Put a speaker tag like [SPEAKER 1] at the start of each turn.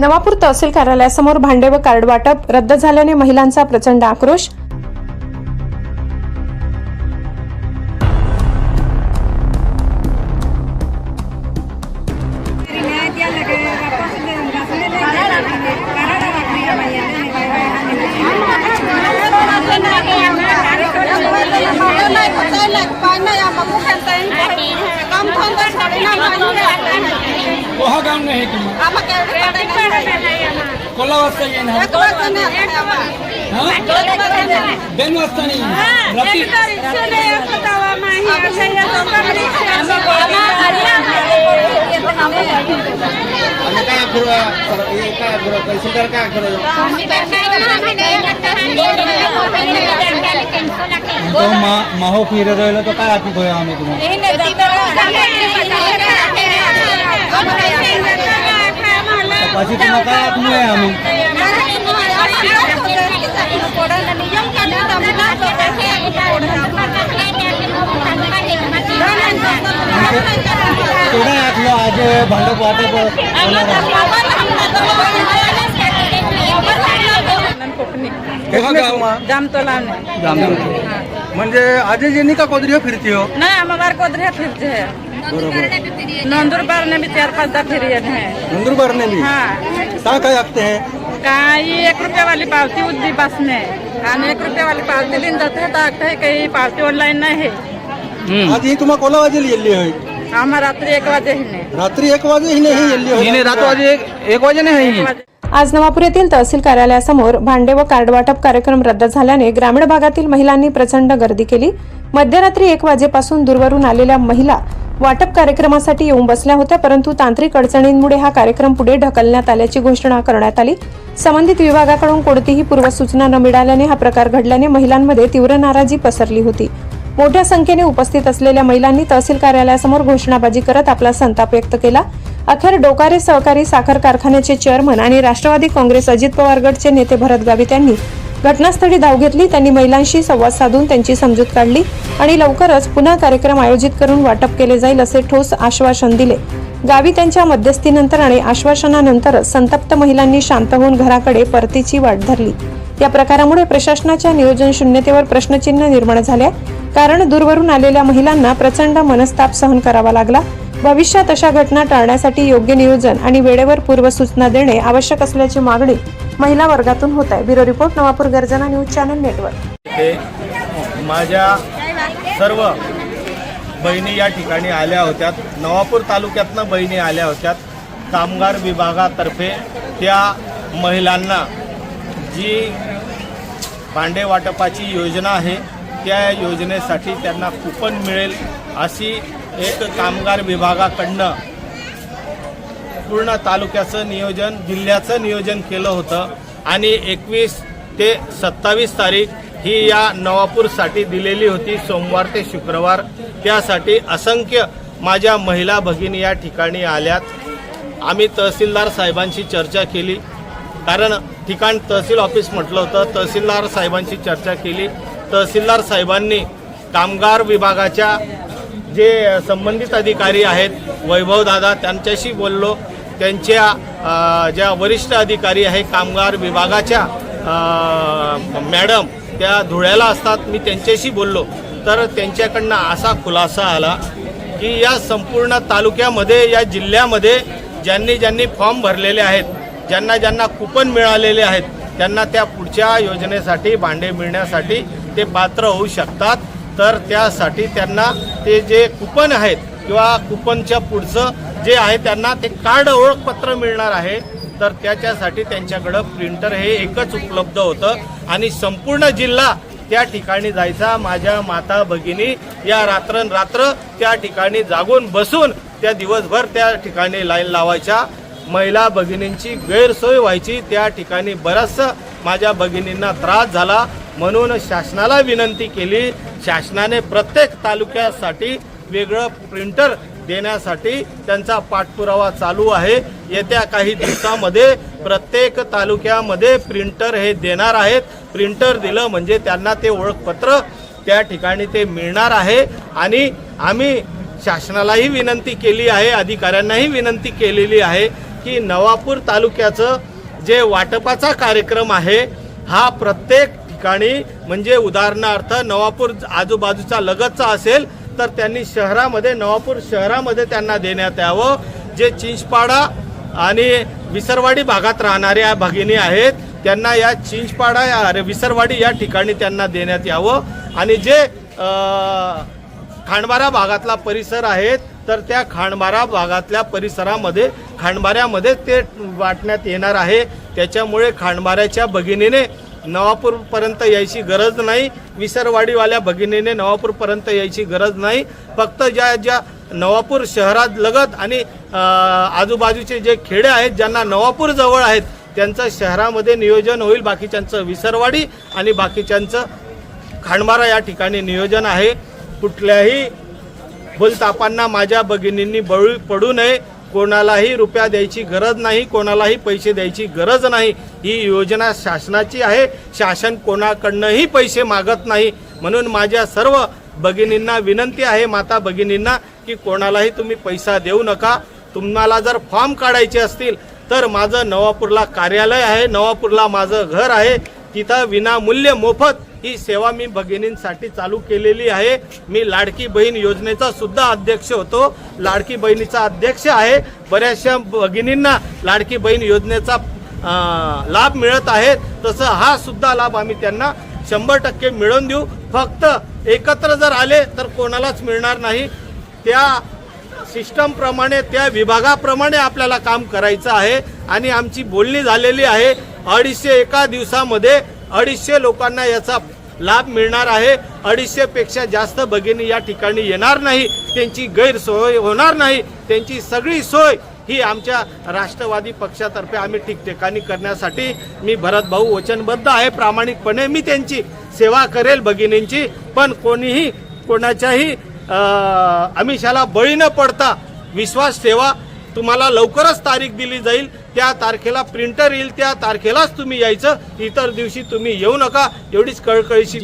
[SPEAKER 1] नवापूर तहसील कार्यालयासमोर भांडे व कार्ड वाटप रद्द झाल्याने महिलांचा प्रचंड आक्रोश
[SPEAKER 2] गाव नाही तुम्ही कोला वाजता येणार दोन वाजता नाही रात्री
[SPEAKER 3] आम्ही काय करू हे काय करू तहसीलदार काय करू
[SPEAKER 2] तो मा- माहो फिरत राहिलो तो काय आती गोया आम्ही तुम्हाला काय आतमुळे आहे आम्ही केवढा आतलो आज भांडप वाटप
[SPEAKER 4] जामतोला
[SPEAKER 2] म्हणजे आज जे का कोदरी फिरती हो?
[SPEAKER 4] नहीं हम हमारे को उधर फिरते हैं नंदुरबार ने भी चार पाँच दफे रिए हैं
[SPEAKER 2] नंदुरबार ने भी
[SPEAKER 4] हाँ.
[SPEAKER 2] कहाँ काय लागते हैं?
[SPEAKER 4] कहाँ ये एक रुपये वाली पावती उद्दी बस में आणि एक रुपये वाली पावती दिन जाते. हैं तो है कहीं पावती ऑनलाइन नहीं है
[SPEAKER 2] आज ही तुम्हाला कोला वाजेल येल्ली होय?
[SPEAKER 4] हम रात्रि एक बजे ही नहीं
[SPEAKER 2] रात्री एक वाजे ही नाही येल्ली होय? रात वाजे एक वाजे नाही
[SPEAKER 4] एक
[SPEAKER 1] आज नवापूर येथील तहसील कार्यालयासमोर भांडे व कार्ड वाटप कार्यक्रम रद्द झाल्याने ग्रामीण भागातील महिलांनी प्रचंड गर्दी केली. मध्यरात्री एक वाजेपासून दूरवरून आलेल्या महिला वाटप कार्यक्रमासाठी येऊन बसल्या होत्या परंतु तांत्रिक अडचणींमुळे हा कार्यक्रम पुढे ढकलण्यात आल्याची घोषणा करण्यात आली. संबंधित विभागाकडून कोणतीही पूर्वसूचना न मिळाल्याने हा प्रकार घडल्याने महिलांमध्ये तीव्र नाराजी पसरली होती. मोठ्या संख्येने उपस्थित असलेल्या महिलांनी तहसील कार्यालयासमोर घोषणाबाजी करत आपला संताप व्यक्त केला. अखेर डोकारे सहकारी साखर कारखान्याचे चेअरमन आणि राष्ट्रवादी काँग्रेस अजित पवार गटचे नेते भरत गावित यांनी घटनास्थळी धाव घेतली त्यांनी महिलांशी संवाद साधून त्यांची समजूत काढली आणि लवकरच पुन्हा कार्यक्रम आयोजित करून वाटप केले जाईल असे ठोस आश्वासन दिले. गावी त्यांच्या मध्यस्थीनंतर आणि आश्वासनानंतरच संतप्त महिलांनी शांत होऊन घराकडे परतीची वाट धरली. या प्रकारामुळे प्रशासनाच्या नियोजन शून्यतेवर प्रश्नचिन्ह निर्माण झाले कारण दूरवरून आलेल्या महिलांना प्रचंड मनस्ताप सहन करावा लागला. भविष्यात अशा घटना टाळण्यासाठी योग्य नियोजन आणि वेळेवर पूर्वसूचना देणे आवश्यक असल्याची मागणी महिला वर्गातून होत आहे. ब्युरो रिपोर्ट नवापूर गर्जना न्यूज चॅनल नेटवर्क.
[SPEAKER 5] ते माझ्या सर्व बहिणी या ठिकाणी आल्या होत्या नवापूर तालुक्यातनं बहिणी आल्या होत्या कामगार विभागातर्फे त्या महिलांना जी भांडे वाटपाची योजना आहे त्या योजनेसाठी त्यांना कुपन मिळेल अशी एक कामगार विभागाकडनं पूर्ण तालुक्याचं नियोजन जिल्ह्याचं नियोजन केलं होतं. आणि एकवीस ते सत्तावीस तारीख ही या नवापूरसाठी दिलेली होती. सोमवार ते शुक्रवार. त्यासाठी असंख्य माझ्या महिला भगिनी या ठिकाणी आल्यात. आम्ही तहसीलदार साहेबांशी चर्चा केली. कारण ठिकाण तहसील ऑफिस म्हटलं होतं. तहसीलदार साहेबांशी चर्चा केली. तहसीलदार साहेबांनी कामगार विभागाच्या जे संबंधित अधिकारी आहेत वैभवदादा त्यांच्याशी बोललो. त्यांच्या ज्या वरिष्ठ अधिकारी आहे कामगार विभागाच्या मॅडम त्या धुळ्याला असतात मी त्यांच्याशी बोललो. तर त्यांच्याकडनं असा खुलासा आला की या संपूर्ण तालुक्यामध्ये या जिल्ह्यामध्ये ज्यांनी ज्यांनी फॉर्म भरलेले आहेत ज्यांना ज्यांना कुपन मिळालेले आहेत त्यांना त्या पुढच्या योजनेसाठी भांडे मिळण्यासाठी ते पात्र होऊ शकतात. तर त्यासाठी त्यांना ते जे कुपन आहेत किंवा कुपनच्या पुढचं जे आहे त्यांना ते कार्ड ओळखपत्र मिळणार आहे. तर त्याच्यासाठी त्यांच्याकडं प्रिंटर हे एकच उपलब्ध होतं. आणि संपूर्ण जिल्हा त्या ठिकाणी जायचा. माझ्या माता भगिनी या रात्रंरात्र त्या ठिकाणी जागून बसून त्या दिवसभर त्या ठिकाणी लाईन लावायच्या. महिला भगिनींची गैरसोय व्हायची. त्या ठिकाणी बराचसा माझ्या भगिनींना त्रास झाला. म्हणून शासनाला विनंती केली. शासनाने प्रत्येक तालुक्यासाठी वेगळं प्रिंटर देण्यासाठी त्यांचा पाठपुरावा चालू आहे. येत्या काही दिवसामध्ये प्रत्येक तालुक्यामध्ये प्रिंटर हे देणार आहेत. प्रिंटर दिलं म्हणजे त्यांना ते ओळखपत्र त्या ठिकाणी ते मिळणार आहे. आणि आम्ही शासनालाही विनंती केली आहे अधिकाऱ्यांनाही विनंती केलेली आहे की नवापूर तालुक्याचं जे वाटपाचा कार्यक्रम आहे हा प्रत्येक ठिकाणी म्हणजे उदाहरणार्थ नवापूर आजूबाजूचा लगतचा असेल तर त्यांनी शहरामध्ये नवापूर शहरामध्ये त्यांना देण्यात यावं जे चिंचपाडा आणि विसरवाडी भागात राहणाऱ्या भगिनी आहेत त्यांना या चिंचपाडा या अरे विसरवाडी या ठिकाणी त्यांना देण्यात यावं. आणि जे खांडबारा भागातला परिसर आहेत तर त्या खांडबारा भागातल्या परिसरामध्ये खांडबाऱ्यामध्ये ते वाटण्यात येणार आहे. त्याच्यामुळे खांडबाऱ्याच्या भगिनीने नवापूरपर्यंत यायची गरज नाही. विसरवाडीवाल्या भगिनीने नवापूरपर्यंत यायची गरज नाही. फक्त ज्या ज्या नवापूर शहरात लगत आणि आजूबाजूचे जे खेडे आहेत ज्यांना नवापूर जवळ आहेत त्यांचं शहरामध्ये नियोजन होईल. बाकीच्यांचं विसरवाडी आणि बाकीच्यांचं खांडमारा या ठिकाणी नियोजन आहे. कुठल्याही भूलतापांना माझ्या भगिनींनी बळी पडू नये. कोणालाही रुपया द्यायची गरज नाही कोणालाही पैसे द्यायची गरज नाही. ही योजना शासनाची आहे. शासन कोणाकडनंही पैसे मागत नाही. म्हणून माझ्या सर्व भगिनींना विनंती आहे माता भगिनींना की कोणालाही तुम्ही पैसा देऊ नका. तुम्हाला जर फॉर्म काढायचे असतील तर माझं नवापूरला कार्यालय आहे. नवापूरला माझं घर आहे. तिथं विनामूल्य मोफत ही सेवा मी भगिनींसाठी चालू केलेली आहे. मी लाडकी बहीण योजनेचा सुद्धा अध्यक्ष होतो. लाडकी बहिणीचा अध्यक्ष आहे. बऱ्याचशा भगिनींना लाडकी बहीण योजनेचा लाभ मिळत आहे. तसं हा सुद्धा लाभ आम्ही त्यांना शंभर टक्के मिळवून देऊ. फक्त एकत्र जर आले तर कोणालाच मिळणार नाही. त्या सिस्टमप्रमाणे त्या विभागाप्रमाणे आपल्याला काम करायचं आहे. आणि आमची बोलणी झालेली आहे. अडीचशे एका दिवसामध्ये अडीचशे लोकांना याचा लाभ मिळणार आहे. अडीचशे पेक्षा जास्त भगिनी या ठिकाणी येणार नाही. त्यांची गैरसोय होणार नाही. त्यांची सगळी सोय ही आमच्या राष्ट्रवादी पक्षातर्फे आम्ही ठिकठिकाणी करण्यासाठी मी भरत भाऊ वचनबद्ध आहे. प्रामाणिकपणे मी त्यांची सेवा करेल भगिनींची. पण कोणीही कोणाच्याही अमिषाला आमिषाला बळी न पडता विश्वास सेवा तुम्हाला लवकरच तारीख दिली जाईल. त्या तारखेला प्रिंटर येईल त्या तारखेलाच तुम्ही यायचं. इतर दिवशी तुम्ही येऊ नका. एवढीच कळकळीची